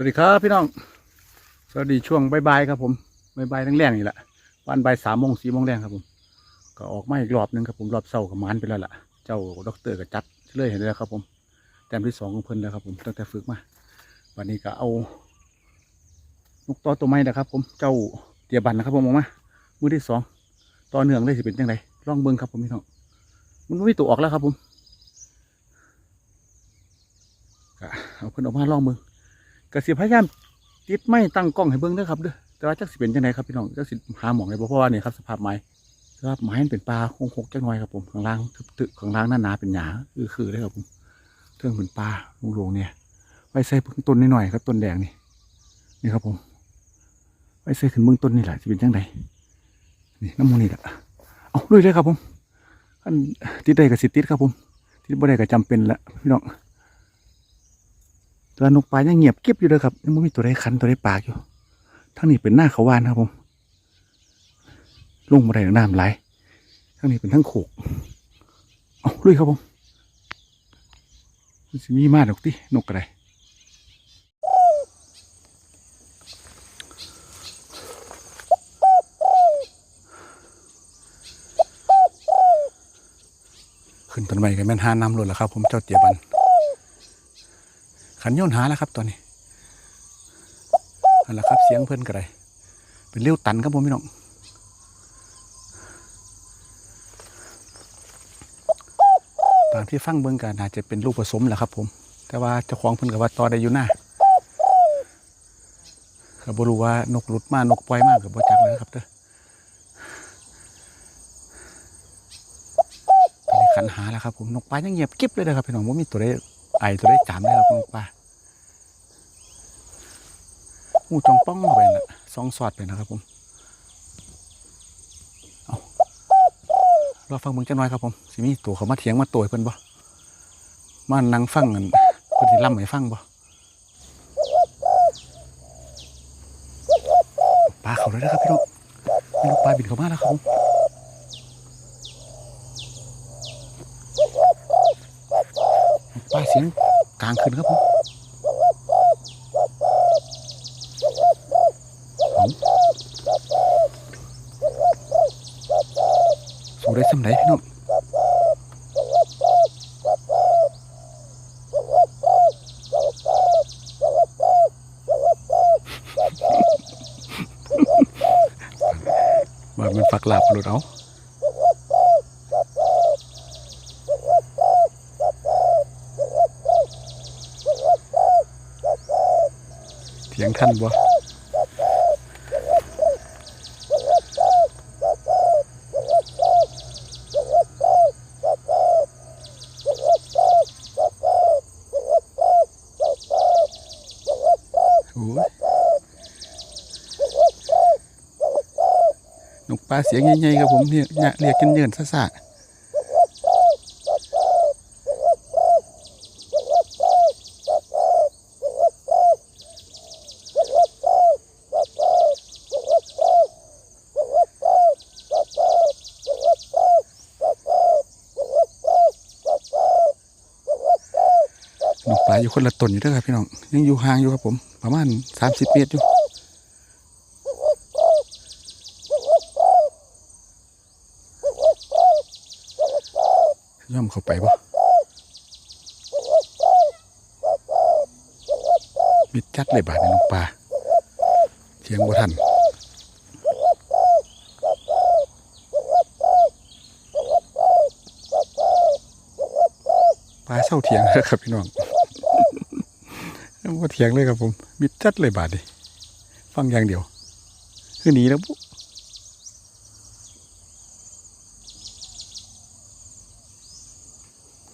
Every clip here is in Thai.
สวัสดีครับพี่น้อง สวัสดีช่วงบ่ายๆครับผมบ่ายๆแรงๆนี่แหละวันบ่ายสามโมงสี่โมงแรงครับผม ก็ออกมาอีกรอบหนึงครับผมรอบเศร้ากับมานไปแล้วล่ะ เจ้าด็อกเตอร์ก็จัดเลยเห็นแล้วครับผม แต้มที่สองของเพิ่นแล้วครับผมตั้งแต่ฝึกมา วันนี้ก็เอานกต่อตัวไม้นะครับ ผมเจ้าเตียบันนะครับผมออกมามือที่สองต่อเนื่องเลยสิเป็นยังไงลองเบิ้งครับผมพี่น้อง มันไม่ตัวออกแล้วครับผมเอาเพิ่นออกมาลองเบิ้ง ก็สิพยายามติดไม้ตั้งกล้องให้เบิ้งเด้อครับเด้อแต่ว่าจักสิเป็นยังไงครับพี่น้องจักสิหาหมองเลยเพราะว่านี่ครับสภาพไม้สภาพไม้เป็นปลาคงคกจังหน่อยครับผมข้างล่างทึบๆข้างล่างหน้าหนาเป็นหยาคือคือเลยครับผมเทิงเป็นปลาโลงเนี่ยไว้ใส่เพิ่งต้นนิดหน่อยครับต้นแดงนี่นี่ครับผมไว้ใส่ขึ้นเบื้องต้นนี่แหละจะเป็นจังไดนี่น้ำมันนี่แหละเอาลุยเลยครับผมอันติดได้กับสิติดครับผมติดบ่ได้ก็จำเป็นละพี่น้อง ตัวนกปลายังเงียบเก็บอยู่เลยครับยังไม่มีตัวใดคันตัวใดปากอยู่ทั้งนี้เป็นหน้าเขาวานครับผมลงมาได้น้ำไหลทั้งนี้เป็นทั้งโขกเอาลุยครับผมมันสิมีมาดอกตินกอะไรขึ้นต้นไม้กันแม่นหาน้ำหล่นแล้วครับ ผมเจ้าเตียบัน ขันโยนหาแล้วครับตอนนี้นั่นแหละครับเสียงเพื่อนกระไรเป็นเลี้ยวตันครับผมพี่น้องตามที่ฟังเบิ่งกันอาจจะเป็นลูกผสมแหละครับ ผม แต่ว่าเจ้าของเพิ่นกับว่าต่อได้อยู่หน้าก็บรู้ว่านกหลุดมานกปล่อยมากกับบ่จักเลยครับเด้อตอนนี้ขันหาแล้วครับผมนกปลายังเงียบกิ๊บเลยนะครับพี่น้องว่ามีตัวได้ไอตัวได้จามเลยครับนกปลา หูจองป้องไปนะสองสอดไปนะครับผมเอารอฟังเบิ่งจังหน่อยครับผมสิมีตัวเขามาเถียงมาตัวเพิ่นบ่มานั่งฟังกันเพิ่นสิล่ำให้ฟังบ่ปลาเขาเลยนะครับพี่น้องมีนกปลาบินเข้ามาแล้วครับผมปลาเสียงกลางคืนครับผมเอาสู้ ได้สำไรพี่น้องว่ามันฝักหลับหลุดเอาเถียงท่านบ่ นกปลาเสียงใหญ่ๆครับผมเนี่ยเนี่ยเรียกกันเยินซ่าๆนกปลาอยู่คนละตนอยู่ด้วยครับพี่น้องยังอยู่ห่างอยู่ครับผม ประมาณสามสิบเมตรอยู่ย่อมเข้าไปบ่มิดจัดเลยบาดในนกปลาเทียงบ่ทันปลาเศร้าเถียงแล้วครับพี่น้อง บ่เถียงเลยครับผมมิดจัดเลยบาดดิฟังอย่างเดียว คือหนีแล้วปุ๊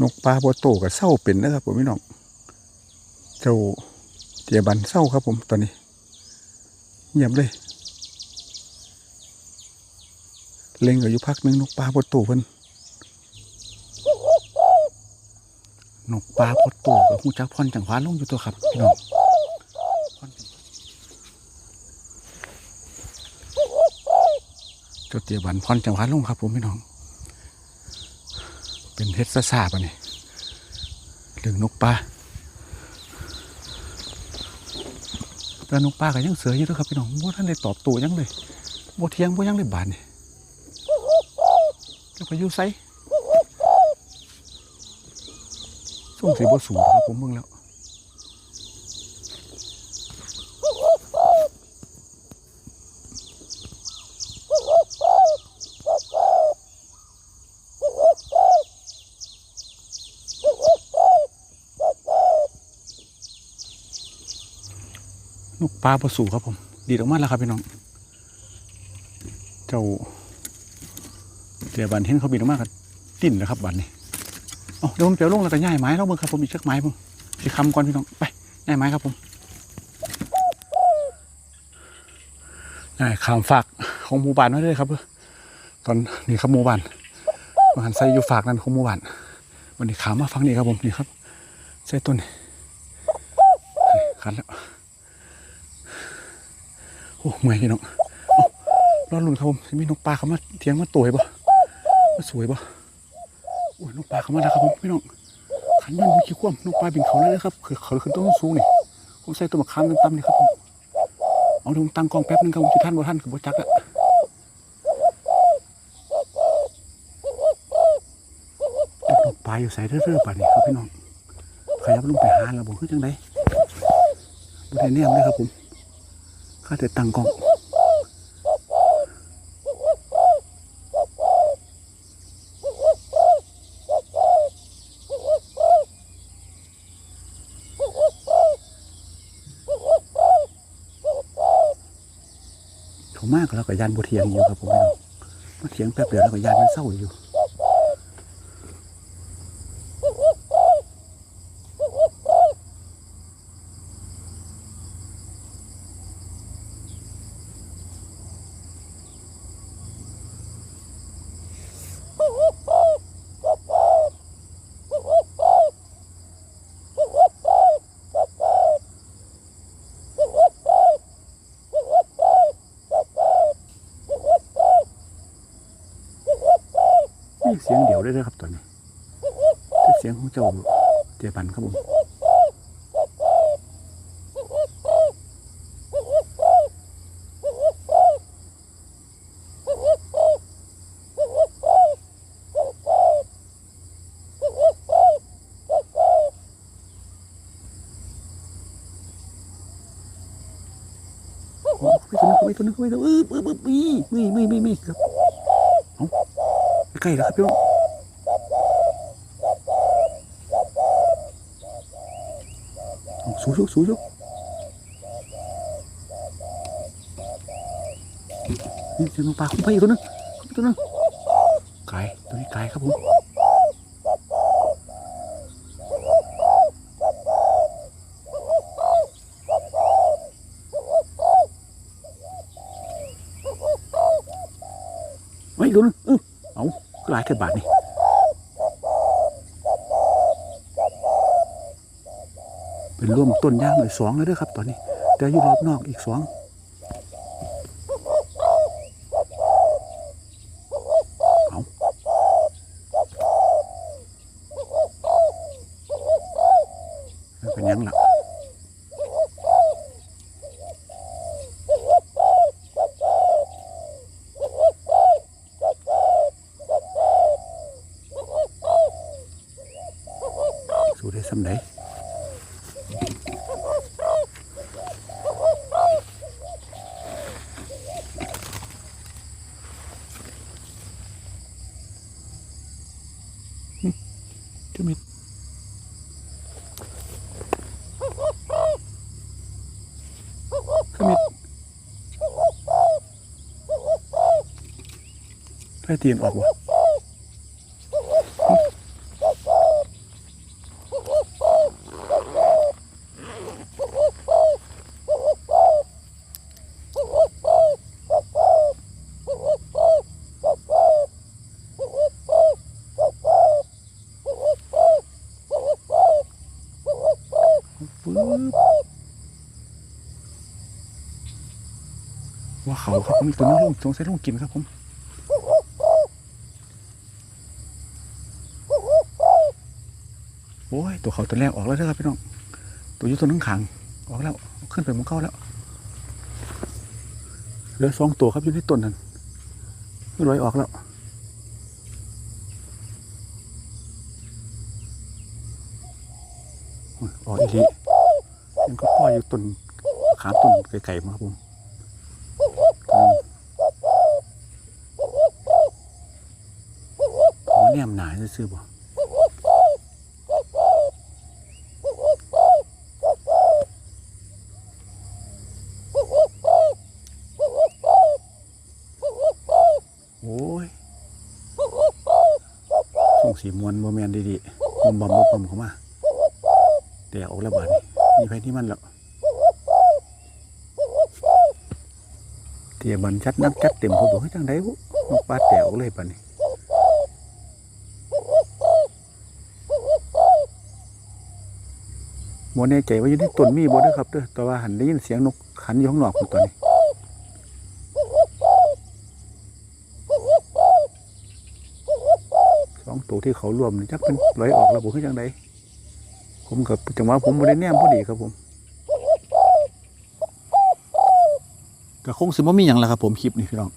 นกปลาบัวโตกับเศร้าเป็นนะครับผมพี่น้อง เจ้าเตียบันเศร้าครับผมตอนนี้เงียบเลย เล็งอยู่พักหนึงนกปลาบัวโตเพิ่น นกปลาบัวโตกับหูจักพ่อนจังหวะลงอยู่ตัวครับพี่น้องพ่อนจังหวะเจ้าเตียบันพ่อนจังหวะลงครับผมพี่น้อง เป็นเฮ็ดซาซาปะนี่เรื่องนกปลาแต่นกปลาก็ยังเสืออยู่ด้วยครับพี่น้องบ่ท่านได้ตอบต้หยังเลยบ่เทียงบ่ยังเลยบาดนี่จะไปยู่ไส ส่งสิบ่สูงครับผมเบิ่งแล้วนกปลาปสูครับผม ดีดออกมาแล้วครับพี่น้อง เจ้าเดี๋ยวบันเห็นเขาบินออกมากันติ่นนะครับบันนี้ เอาเดี๋ยวผมเปียวลงแล้วก็ย่ายไม้แล้วมึงครับผมอีกชือกไม้ผมสิคำก่อนพี่น้องไปย่ายไม้ครับผมย่ายขามฝากของหมู่บ้านไว้เลยครับตอนนี้ครับหมู่บ้านมหันใส่อยู่ฝากนั่นของหมู่บ้านวันนี้ขามมาฟังนี่ครับผมนี่ครับใส่ต้นนี่ขันแล้วโอ้เมื่อยพี่น้องรอดลุนครับผมมีนกปลาเขามาเทียงมาตัวบ่มาสวยบ่ นกปลาเข้ามาแล้วครับผมพี่น้องขันยันมีขี้คว่ำนกปลาบินเขาเลยนะครับคือเขาขึ้นต้นสูงนี่ผมใส่ตัวมะขามต่ำๆนี่ครับผมเอาเดี๋ยวผมตั้งกองแป๊บนึงครับผมจะท่านบ่ท่านคือบ่จักอะนกปลาอยู่ใส่เรื่อยๆป่านนี้ครับพี่น้องขยับลงไปหาแล้วบ่คือจังไดบ่ได้แนมเลยครับผมข้าจะตั้งกองเขามาก แล้วก็ยานบเทียงอยู่ครับผมพี่น้องมาเทียงแป๊บเดียวแล้วก็ยานมันเศร้าอยู่ เสียงเดี่ยวได้เลยครับตอนนี้เสียงของเจ้าเจบันครับผมโอ้ไปตัวนึงไปตัวนึงไปตัวนึงเออเออเออมีมีมีมีครับ ใกล้แล้วครับพี่น้องสูงสูงสูงสูงนี่เจอน้องปลาคุ้มไปอีกตัวนึงตัวนึงไก่ตัวนี้ไก่ครับผมไว้อีกตัวหนึงเออเอา หลายเท่าบาทนี่เป็นร่วมต้นย่างเลยสองเลยเด้วยครับ ตอนนี้แต่อยู่รอบนอกอีกสองเอาเป็นหยังล่ะ สู้ได้สำไหนจะมีขมิดไพ่ตีนออก ว่าเขาครับผมตัวนี้ลงสงสัยลงกินครับผมโอ้ยตัวเขาตัวแรกออกแล้วนะครับพี่น้องตัวยุตัวนึงขังออกแล้วขึ้นไปมุงเข้าแล้วเหลือสองตัวครับอยู่ในต้นนั้นไม่ลอยออกแล้วออกอีกที ออยู่ต้นขาต้นไก่ๆมาครับผมกำลังขอแนมหนาซื่อๆบ่โอ้ยส่งสีมวนโมเมนดีๆบอมบอมบอมบอมเข้ามาแต่ออกแล้วบาดนี่มีไฟที่มันแล้ว เตียบันชัดนักชัดเต็มเขาบอกให้จังไดบุนกปลาแตวเลยป่ะนี่โมแน่ใจว่าอยู่ในต้นมีบ่เด้อครับเด้อแต่ว่าหันได้ยินเสียงนกขันอยู่ข้างนอกอยู่ตอนนี้สองตัวที่เขารวมนี่จักเป็นลอยออกแล้วผมคือจังไดผมกับจังหวะผมบริแนมพอดีครับผม ก็คงสิบ่มีอย่างละครับผมคลิปนี้พี่น้อง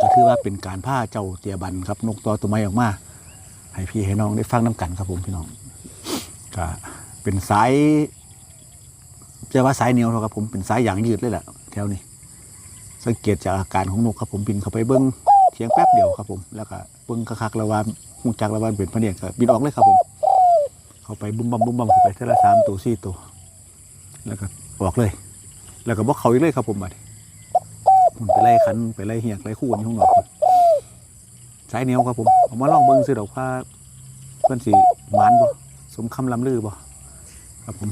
ก็ถือว่าเป็นการผ้าเจ้าเตียบันครับนกตัวตัวไม้ออกมาให้พี่ให้น้องได้ฟังน้กันครับผมพี่น้องก็เป็นสายจะว่าสายเหนียวเท่าครับผมเป็นสายอย่างยืดเลยแหละแถวนี้ สังเกตจากอาการของนกครับผมบินเข้าไปเบิ้งเพียงแป๊บเดียวครับผม แล้วก็เบิ้งคักๆแล้วว่าหูจักแล้วว่าเป็นพะเนียก็บินออกเลยครับผม เข้าไปบุ้มบัมบุ้มบัมเข้าไปเท่าละสามตัวสี่ตัวแล้วก็ออกเลย แล้วก็บอกเขาอีกเลยครับผมบัดนี้ มันไปไล่คันไปไล่เหียกไล่คู่กันข้างนอกสายเหนียวครับผมเอามาลองเบิ้งสิดอกว่าเพื่อนสีหมานบ่สมคำลำลือบ่ครับผม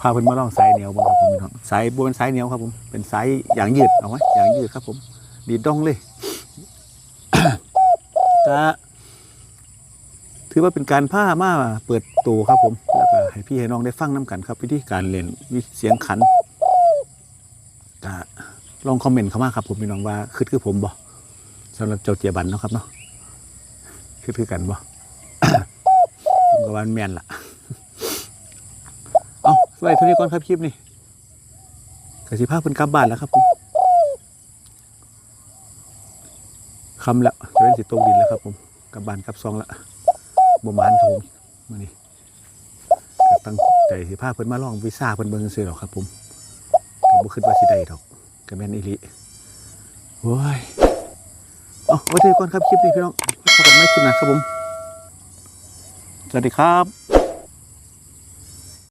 พาเพื่อนมาลองสายเหนียวบ่ครับผมพี่น้องสายบนสายเหนียวครับผมเป็นสายอย่างยืดเอาไว้อย่างยืดครับ ผม ดีดดองเลยก็ถือว่าเป็นการผ้ามาเปิดตัวครับผมแล้วก็ให้พี่ให้น้องได้ฟังน้กันครับ วิธีการเล่นวิเสียงขันก็ ลองคอมเมนต์เข้ามาครับผมพี่น้องว่าคือคือผมบ่สำหรับเจ้าเจียบันเนาะครับเนาะคือคือกันบ่ผมก็ว่ามันแมนล่ะเอาสวัสดีทุกคนครับคลิปนี้กสิภาพเป็นกลับบ้านแล้วครับผมคำแล้วจะเป็นสิตกดินแล้วครับผมกลับบ้านกลับซองละบ่มานครับผมมื้อนี้ก็ตั้งใจสิพาเพิ่นมาลองวีซ่าเพิ่นเบิ่งซื่อหรอกครับผมก็บ่คิดว่าสิได้ดอก ก็แม่นอิลิโว้ยเอาไว้เจอกันครับคลิปนี้พี่น้องพบกันใหม่คลิปหน้าครับผม สวัสดีครับ